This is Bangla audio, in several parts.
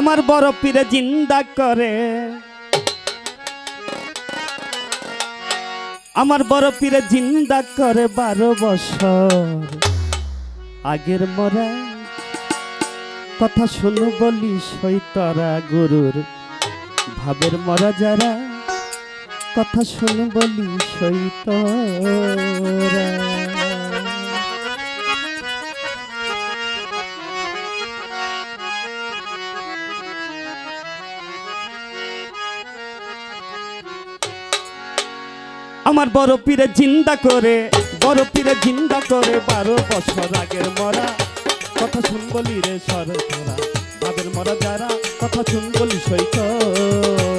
আমার বড় পীরে জিন্দা করে। আমার বড় পীরে জিন্দা করে বারো বছর। আগের মরা কথা শুনু বলি সৈতরা গুরুর। ভাবের মরা যারা কথা শুনু বলি সৈতরা আমার বড় পীরে জিন্দা করে, বড় পীরে জিন্দা করে, বারো বছর আগের মরা। কথা শুন বলি রে সরতরা তাদের মরা যারা, কথা শুন বলি সৈতরা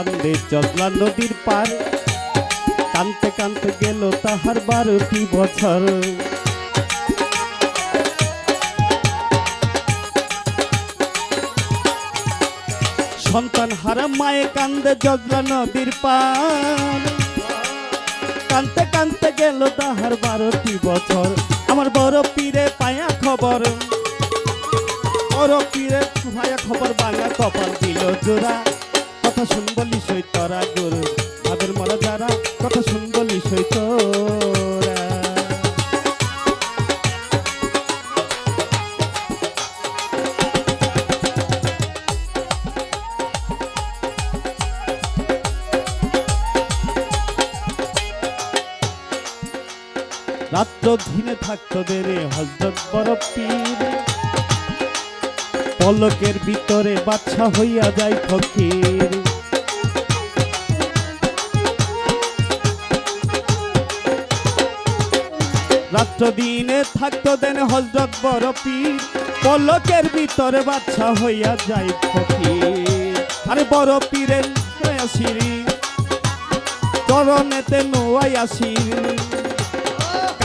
কান্দে জগলা নদীর পার। কানতে কানতে গেল তাহার বারোটি বছর। সন্তান হারা মায়ে কান্দে জগলা নদীর পার। কানতে কানতে গেল তাহার বারোটি বছর। আমার বড় পীরে পায়া খবর। বড় পীরে ভায়া খবর বাংলা কপাল দিল জোড়া। কথা শুন রাত্র থাকতো দেরে, হজরত বড় পীর। পলকের ভিতরে বাচ্চা হইয়া যায় ফকির। রাত্র দিনে থাকতো দেন হজরত বড় পীর। পলকের ভিতরে বাচ্চা হইয়া যায় ফকির। আরে বড় পীরের আসিরি চরণেতে নোয়াই আসির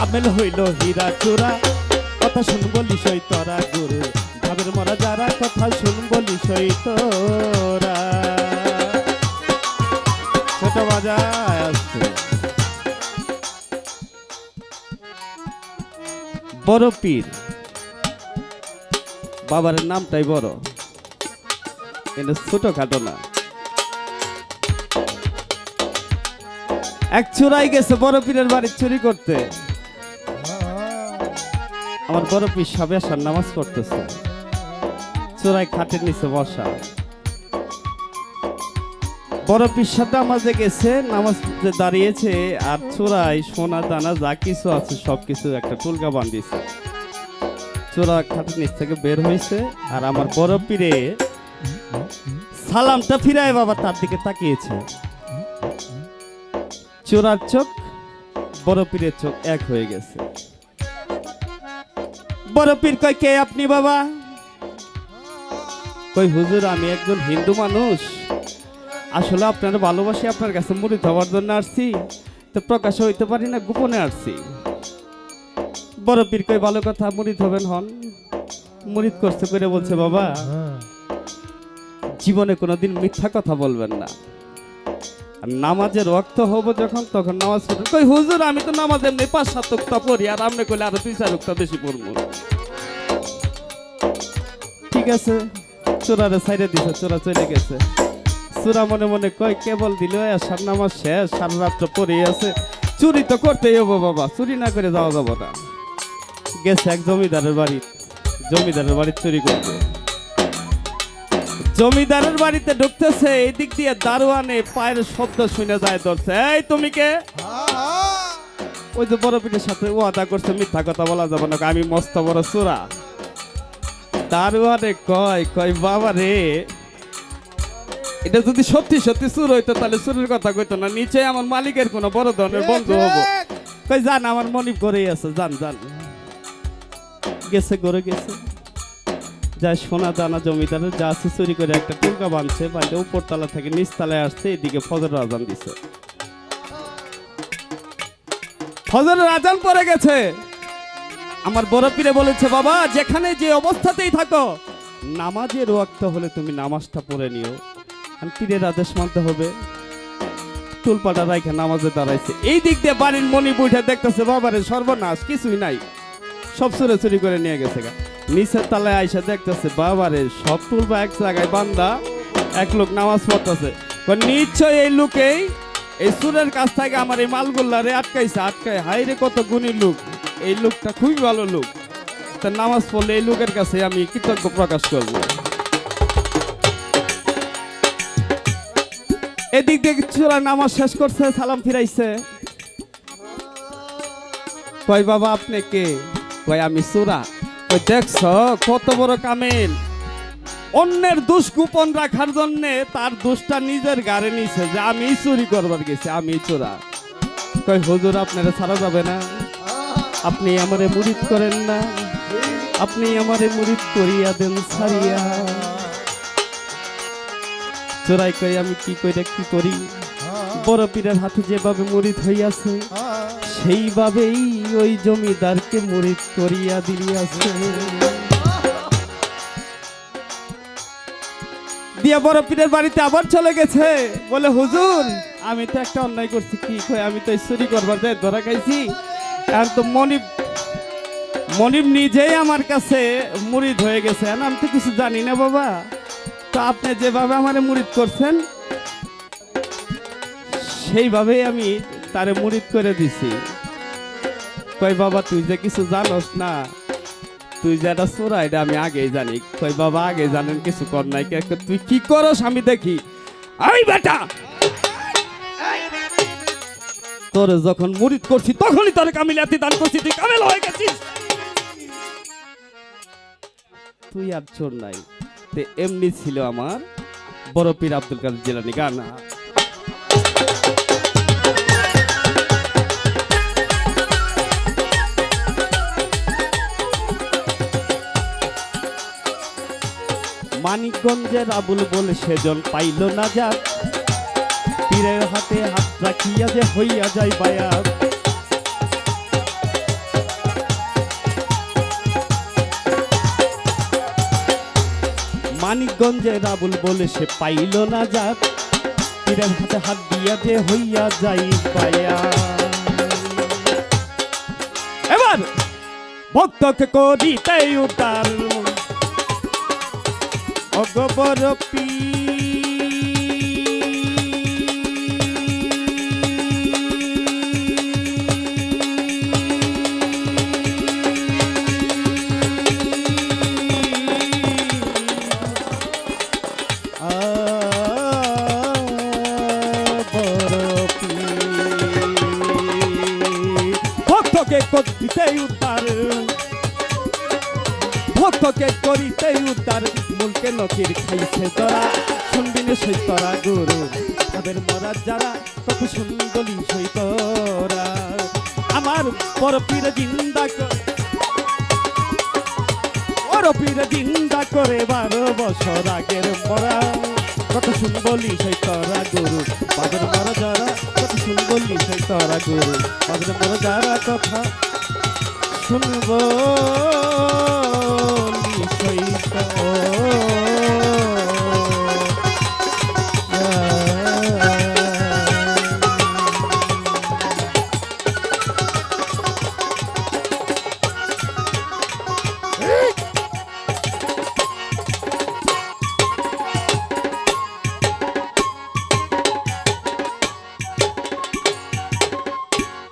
কামেল হইল হীরা চূড়া কথা শুন বলি সৈতরা গুরু। ভাবের মরা যারা, কথা শুন বলি সৈতরা ছোট বাজায় আসছে। বড় পীর। বাবার নামটাই বড়। কিন্তু ছোট খাটো না। এক চোরাই গেছে বড় পীরের বাড়ি চুরি করতে। আমার বড় পীর সবে আসার নামাজ পড়তেছে। চোরাই খাটের নিচে বসা। বড় পীর সাথে আমাজে গেছে, নামাজ দাঁড়িয়েছে, আর চোরাই, সোনা, দানা, যা কিছু আছে, সব কিছু একটা টুলকা বান্ধিয়েছে চোরা খাটের নিচ থেকে বের হয়েছে আর আমার বড় পীরে সালামটা ফিরায় বাবা তার দিকে তাকিয়েছে। চোরার চোখ বড় পীরের চোখ এক হয়ে গেছে। বড় পীর কয় কে আপনি বাবা? কই হুজুর আমি একজন হিন্দু মানুষ। আসলে আপনার ভালোবাসি আপনার কাছে মুড়ি হওয়ার জন্য আসছি। তো প্রকাশ হইতে পারি না গোপনে আসছি। বড় পীর কই ভালো কথা মুড়িদ হবেন হন। মুড়িদ করতে করে বলছে বাবা জীবনে কোনোদিন মিথ্যা কথা বলবেন না। নামাজের রক্ত হব যখন, তখন নামাজ পড়বেন কই, হুজুর, আমি তো নামাজের এমনি পাঁচ, সাত পড়ি, আর আপনি কইলে আরও দুই, চার বেশি পড়ব। ঠিক আছে, চোরারে সাইডে দিছে, চোরা চলে গেছে। চোরা মনে মনে কয়, কেবল দিল সার নামাজ শেষ, সারা রাত্র পড়ে আছে। চুরি তো করতেই হব বাবা, চুরি না করে যাওয়া যাব না। গেছে এক জমিদারের বাড়ি জমিদারের বাড়ি চুরি করতে। জমিদারের বাড়িতে ঢুকতেছে এই দিক দিয়ে দারোয়ানে পায়ের শব্দ শুনে যায় ধরছে। এই তুমি কে? ওই যে বড় পিঠের সাথে ওয়াদা করছে মিথ্যা কথা বলা যাবে না। আমি মস্ত বড় চোরা দারোয়ানে কয় কয় বাবা রে। এটা যদি সত্যি সত্যি চুর হইতো তাহলে চুরের কথা কইতো না। নিচে আমার মালিকের কোনো বড় ধরনের বন্ধু হব। কই যান আমার মনিব করেই আছে জান যান। গেছে করে গেছে। যা সোনা দানা জমিদারের যা আছে চুরি করে একটা টুলকা বাঁধছে বাড়িতে উপরতলা থেকে নিচতলায় আসছে, এদিকে ফজরের আজান দিছে। ফজরের আজান পড়ে গেছে। আমার বড় পীরে বলেছে, বাবা, যেখানে যে অবস্থাতেই থাকো, নামাজের ওয়াক্ত হলে তুমি নামাজটা পড়ে নিও। পীরের আদেশ মানতে হবে। তুলপাটা রাইখে নামাজে দাঁড়াইছে। এই দিক দিয়ে বাড়ির মনি বইটা দেখতেছে, বাবারে, সর্বনাশ, কিছুই নাই। সব চুরে চুরি করে নিয়ে গেছে গা। নিচের তালায় আইসা দেখতেছে, বাবারে, সব তুলবা এক জায়গায়, বান্দা। এক লোক নামাজ পড়তেছে। নিশ্চয় এই লোকেই, এই সুরের কাছ থেকে আমার এই মালগুল্লারে আটকাইছে, আটকায়। হাই রে, কত গুণী লোক। এই লোকটা খুবই ভালো লোক। তার নামাজ পড়লে এই লোকের কাছে আমি কৃতজ্ঞ প্রকাশ করব। এদিক দিয়ে চোরা নামাজ শেষ করছে, সালাম ফিরাইছে। কই বাবা, আপনি কে? কই আমি সুরা। দেখছ, কত বড় কামেল। অন্যের দোষ গোপন রাখার জন্য তার দোষটা নিজের গাড়ে নিছে যে আমি চুরি করবার গেছি, আমি চোরা। কই হুজুর, আপনারা ছাড়া যাবে না। আপনি আমারে মুরিদ করেন না। আপনি আমারে মুরিদ করিয়া দেন, ছাড়িয়া। চোরাই কই আমি কি কইরা কি করি? বড় পীরের হাতে যেভাবে মুরিদ হইয়াছে সেইভাবেই ওই জমিদারকে মুরিদ করিয়া দিলিয়াছে। দিয়া বড় পীরের বাড়িতে আবার চলে গেছে। বলে, হুজুর, আমি তো একটা অন্যায় করছি, কি কই আমি তো চুরি করবার যায় ধরা খাইছি। আর তো মনিব মনিব নিজেই আমার কাছে মুরিদ হয়ে গেছে। আমি তো কিছু জানি না, বাবা। তো আপনি যেভাবে আমার মুরিদ করছেন, সেইভাবেই আমি তারে মুরিদ করে দিছি। কই বাবা, তুই যে কিছু জানোস না? তুই যে এটা চোরা এটা আমি আগেই জানি। কই বাবা আগে জানেন, কিছু কর নাই। তুই কি করস আমি দেখি। এই বেটা! তোর যখন মুরিদ করছি, তখনই তোর কামিলাতি দান করছি। তুই কামেল হয়ে গেছিস। তুই আর চোর নাই। এমনি ছিল আমার বড় পীর আব্দুল কাদের জিলানি গানা। মানিকগঞ্জের আবুল বলে সেজন পাইল না যাক। পীরের হাতে হাত রাখিয়া যে হইয়া যায় বায়াত। মানিকগঞ্জের আবুল বলে সে পাইল না যাক। পীরের হাতে হাত দিয়া যে হইয়া যাই বায়াত। এবার ভক্তকে করিতে উতার অগবর ভক্তকে করিতে উতার ভক্তকে করিতে উদ্ধার। মুলকে নকির খাইছে তোরা। শুনবি না সৈতরা গুরু। তাদের মরা যারা তত সুন্দরী সৈতরা। আমার বড় পীর জিন্দা বড় পীর জিন্দা করে বারো বছর আগের মরা। কত সুন্দরী সৈতরা গুরু। তাদের মরা যারা, কত সুন্দরী সৈতরা গুরু। তাদের মরা যারা কথা শুনব। Eita, oh, oh.